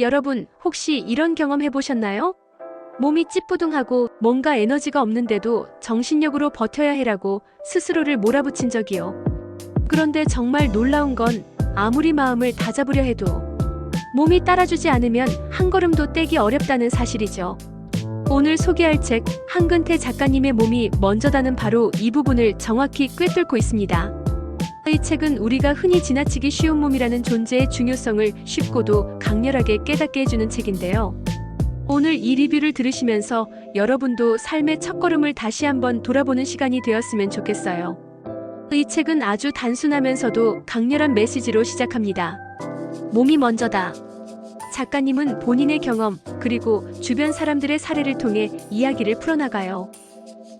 여러분, 혹시 이런 경험 해보셨나요? 몸이 찌뿌둥하고 뭔가 에너지가 없는데도 정신력으로 버텨야 해라고 스스로를 몰아붙인 적이요. 그런데 정말 놀라운 건 아무리 마음을 다잡으려 해도 몸이 따라주지 않으면 한 걸음도 떼기 어렵다는 사실이죠. 오늘 소개할 책 한근태 작가님의 몸이 먼저다는 바로 이 부분을 정확히 꿰뚫고 있습니다. 이 책은 우리가 흔히 지나치기 쉬운 몸이라는 존재의 중요성을 쉽고도 강렬하게 깨닫게 해주는 책인데요. 오늘 이 리뷰를 들으시면서 여러분도 삶의 첫걸음을 다시 한번 돌아보는 시간이 되었으면 좋겠어요. 이 책은 아주 단순하면서도 강렬한 메시지로 시작합니다. 몸이 먼저다. 작가님은 본인의 경험, 그리고 주변 사람들의 사례를 통해 이야기를 풀어나가요.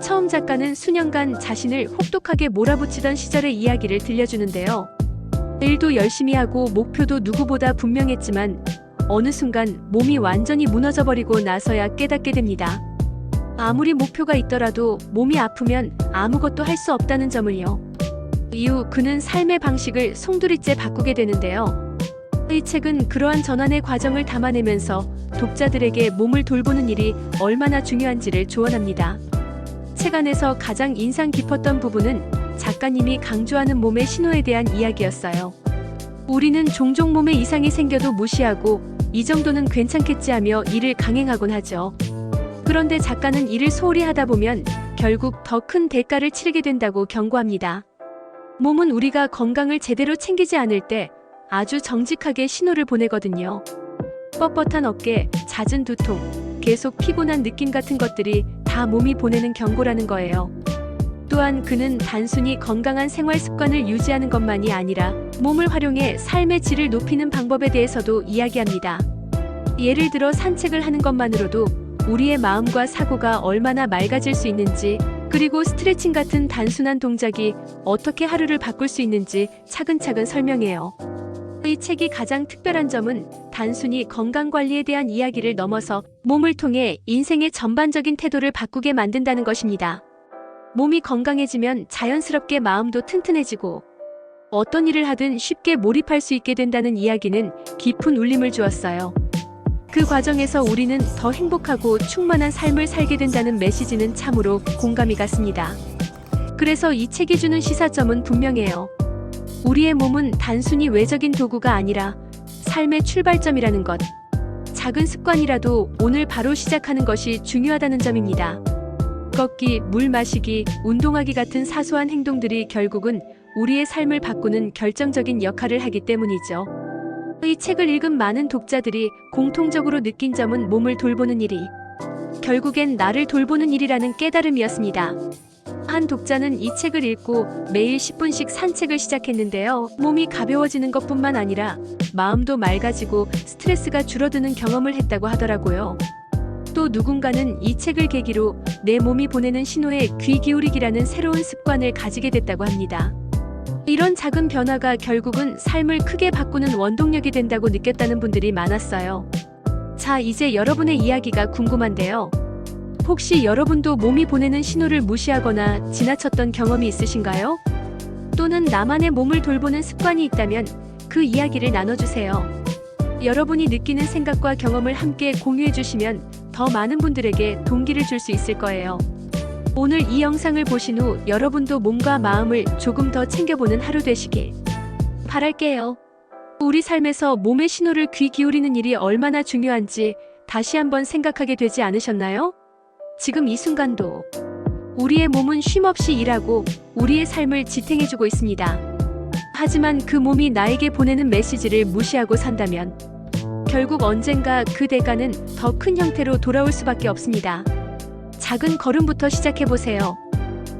처음 작가는 수년간 자신을 혹독하게 몰아붙이던 시절의 이야기를 들려주는데요. 일도 열심히 하고 목표도 누구보다 분명했지만 어느 순간 몸이 완전히 무너져버리고 나서야 깨닫게 됩니다. 아무리 목표가 있더라도 몸이 아프면 아무것도 할 수 없다는 점을요. 이후 그는 삶의 방식을 송두리째 바꾸게 되는데요. 이 책은 그러한 전환의 과정을 담아내면서 독자들에게 몸을 돌보는 일이 얼마나 중요한지를 조언합니다. 책 안에서 가장 인상 깊었던 부분은 작가님이 강조하는 몸의 신호에 대한 이야기였어요. 우리는 종종 몸에 이상이 생겨도 무시하고 이 정도는 괜찮겠지 하며 이를 강행하곤 하죠. 그런데 작가는 이를 소홀히 하다 보면 결국 더 큰 대가를 치르게 된다고 경고합니다. 몸은 우리가 건강을 제대로 챙기지 않을 때 아주 정직하게 신호를 보내거든요. 뻣뻣한 어깨, 잦은 두통, 계속 피곤한 느낌 같은 것들이 다 몸이 보내는 경고라는 거예요. 또한 그는 단순히 건강한 생활 습관을 유지하는 것만이 아니라 몸을 활용해 삶의 질을 높이는 방법에 대해서도 이야기합니다. 예를 들어 산책을 하는 것만으로도 우리의 마음과 사고가 얼마나 맑아질 수 있는지, 그리고 스트레칭 같은 단순한 동작이 어떻게 하루를 바꿀 수 있는지 차근차근 설명해요. 이 책이 가장 특별한 점은 단순히 건강 관리에 대한 이야기를 넘어서 몸을 통해 인생의 전반적인 태도를 바꾸게 만든다는 것입니다. 몸이 건강해지면 자연스럽게 마음도 튼튼해지고 어떤 일을 하든 쉽게 몰입할 수 있게 된다는 이야기는 깊은 울림을 주었어요. 그 과정에서 우리는 더 행복하고 충만한 삶을 살게 된다는 메시지는 참으로 공감이 갔습니다. 그래서 이 책이 주는 시사점은 분명해요. 우리의 몸은 단순히 외적인 도구가 아니라 삶의 출발점이라는 것. 작은 습관이라도 오늘 바로 시작하는 것이 중요하다는 점입니다. 걷기, 물 마시기, 운동하기 같은 사소한 행동들이 결국은 우리의 삶을 바꾸는 결정적인 역할을 하기 때문이죠. 이 책을 읽은 많은 독자들이 공통적으로 느낀 점은 몸을 돌보는 일이 결국엔 나를 돌보는 일이라는 깨달음이었습니다. 한 독자는 이 책을 읽고 매일 10분씩 산책을 시작했는데요. 몸이 가벼워지는 것뿐만 아니라 마음도 맑아지고 스트레스가 줄어드는 경험을 했다고 하더라고요. 또 누군가는 이 책을 계기로 내 몸이 보내는 신호에 귀 기울이기라는 새로운 습관을 가지게 됐다고 합니다. 이런 작은 변화가 결국은 삶을 크게 바꾸는 원동력이 된다고 느꼈다는 분들이 많았어요. 자, 이제 여러분의 이야기가 궁금한데요. 혹시 여러분도 몸이 보내는 신호를 무시하거나 지나쳤던 경험이 있으신가요? 또는 나만의 몸을 돌보는 습관이 있다면 그 이야기를 나눠주세요. 여러분이 느끼는 생각과 경험을 함께 공유해 주시면 더 많은 분들에게 동기를 줄 수 있을 거예요. 오늘 이 영상을 보신 후 여러분도 몸과 마음을 조금 더 챙겨보는 하루 되시길 바랄게요. 우리 삶에서 몸의 신호를 귀 기울이는 일이 얼마나 중요한지 다시 한번 생각하게 되지 않으셨나요? 지금 이 순간도 우리의 몸은 쉼없이 일하고 우리의 삶을 지탱해주고 있습니다. 하지만 그 몸이 나에게 보내는 메시지를 무시하고 산다면 결국 언젠가 그 대가는 더 큰 형태로 돌아올 수밖에 없습니다. 작은 걸음부터 시작해보세요.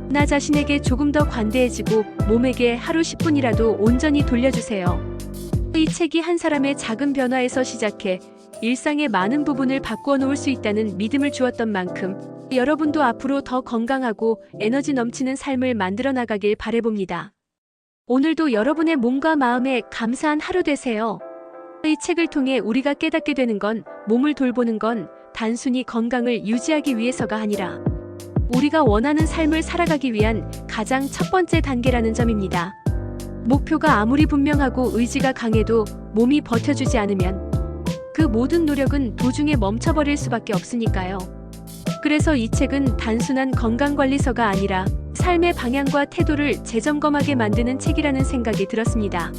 나 자신에게 조금 더 관대해지고 몸에게 하루 10분이라도 온전히 돌려주세요. 이 책이 한 사람의 작은 변화에서 시작해 일상의 많은 부분을 바꾸어 놓을 수 있다는 믿음을 주었던 만큼 여러분도 앞으로 더 건강하고 에너지 넘치는 삶을 만들어 나가길 바래봅니다. 오늘도 여러분의 몸과 마음에 감사한 하루 되세요. 이 책을 통해 우리가 깨닫게 되는 건 몸을 돌보는 건 단순히 건강을 유지하기 위해서가 아니라 우리가 원하는 삶을 살아가기 위한 가장 첫 번째 단계라는 점입니다. 목표가 아무리 분명하고 의지가 강해도 몸이 버텨주지 않으면 그 모든 노력은 도중에 멈춰버릴 수밖에 없으니까요. 그래서 이 책은 단순한 건강관리서가 아니라 삶의 방향과 태도를 재점검하게 만드는 책이라는 생각이 들었습니다.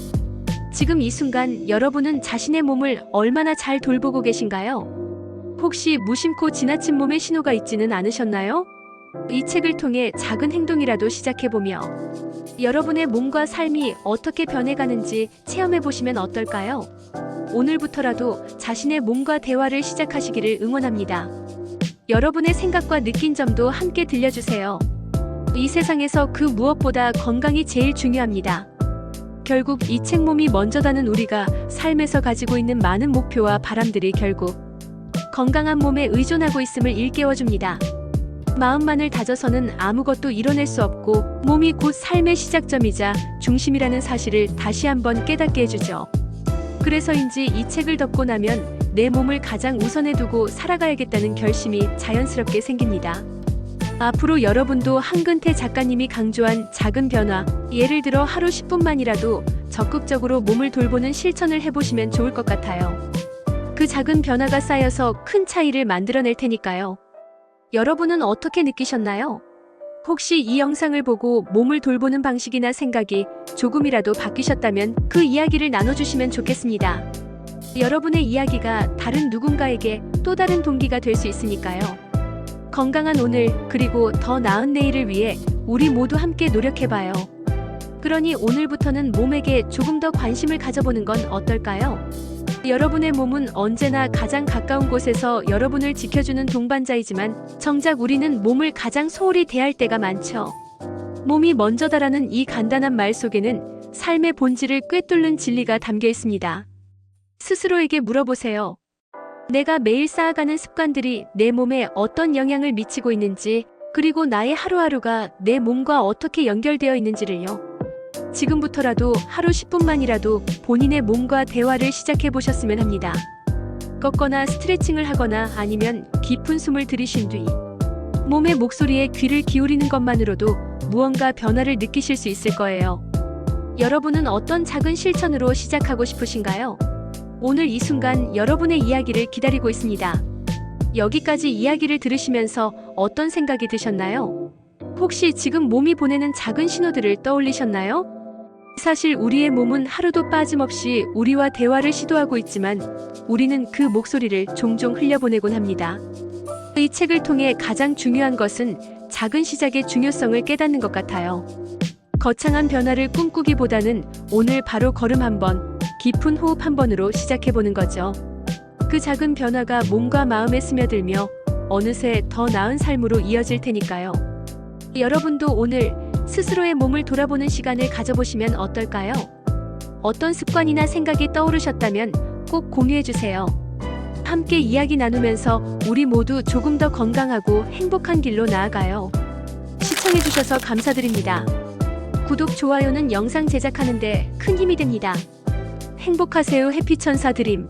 지금 이 순간 여러분은 자신의 몸을 얼마나 잘 돌보고 계신가요? 혹시 무심코 지나친 몸의 신호가 있지는 않으셨나요? 이 책을 통해 작은 행동이라도 시작해보며 여러분의 몸과 삶이 어떻게 변해가는지 체험해보시면 어떨까요? 오늘부터라도 자신의 몸과 대화를 시작하시기를 응원합니다. 여러분의 생각과 느낀 점도 함께 들려주세요. 이 세상에서 그 무엇보다 건강이 제일 중요합니다. 결국 이 책 몸이 먼저다는 우리가 삶에서 가지고 있는 많은 목표와 바람들이 결국 건강한 몸에 의존하고 있음을 일깨워줍니다. 마음만을 다져서는 아무것도 이뤄낼 수 없고 몸이 곧 삶의 시작점이자 중심이라는 사실을 다시 한번 깨닫게 해주죠. 그래서인지 이 책을 덮고 나면 내 몸을 가장 우선에 두고 살아가야겠다는 결심이 자연스럽게 생깁니다. 앞으로 여러분도 한근태 작가님이 강조한 작은 변화, 예를 들어 하루 10분만이라도 적극적으로 몸을 돌보는 실천을 해보시면 좋을 것 같아요. 그 작은 변화가 쌓여서 큰 차이를 만들어낼 테니까요. 여러분은 어떻게 느끼셨나요? 혹시 이 영상을 보고 몸을 돌보는 방식이나 생각이 조금이라도 바뀌셨다면 그 이야기를 나눠주시면 좋겠습니다. 여러분의 이야기가 다른 누군가에게 또 다른 동기가 될 수 있으니까요. 건강한 오늘 그리고 더 나은 내일을 위해 우리 모두 함께 노력해봐요. 그러니 오늘부터는 몸에게 조금 더 관심을 가져보는 건 어떨까요? 여러분의 몸은 언제나 가장 가까운 곳에서 여러분을 지켜주는 동반자이지만 정작 우리는 몸을 가장 소홀히 대할 때가 많죠. 몸이 먼저다라는 이 간단한 말 속에는 삶의 본질을 꿰뚫는 진리가 담겨 있습니다. 스스로에게 물어보세요. 내가 매일 쌓아가는 습관들이 내 몸에 어떤 영향을 미치고 있는지, 그리고 나의 하루하루가 내 몸과 어떻게 연결되어 있는지를요. 지금부터라도 하루 10분만이라도 본인의 몸과 대화를 시작해 보셨으면 합니다. 걷거나 스트레칭을 하거나 아니면 깊은 숨을 들이신 뒤 몸의 목소리에 귀를 기울이는 것만으로도 무언가 변화를 느끼실 수 있을 거예요. 여러분은 어떤 작은 실천으로 시작하고 싶으신가요? 오늘 이 순간 여러분의 이야기를 기다리고 있습니다. 여기까지 이야기를 들으시면서 어떤 생각이 드셨나요? 혹시 지금 몸이 보내는 작은 신호들을 떠올리셨나요? 사실 우리의 몸은 하루도 빠짐없이 우리와 대화를 시도하고 있지만 우리는 그 목소리를 종종 흘려보내곤 합니다. 이 책을 통해 가장 중요한 것은 작은 시작의 중요성을 깨닫는 것 같아요. 거창한 변화를 꿈꾸기보다는 오늘 바로 걸음 한 번, 깊은 호흡 한 번으로 시작해보는 거죠. 그 작은 변화가 몸과 마음에 스며들며 어느새 더 나은 삶으로 이어질 테니까요. 여러분도 오늘 스스로의 몸을 돌아보는 시간을 가져보시면 어떨까요? 어떤 습관이나 생각이 떠오르셨다면 꼭 공유해주세요. 함께 이야기 나누면서 우리 모두 조금 더 건강하고 행복한 길로 나아가요. 시청해주셔서 감사드립니다. 구독, 좋아요는 영상 제작하는데 큰 힘이 됩니다. 행복하세요 해피천사 드림.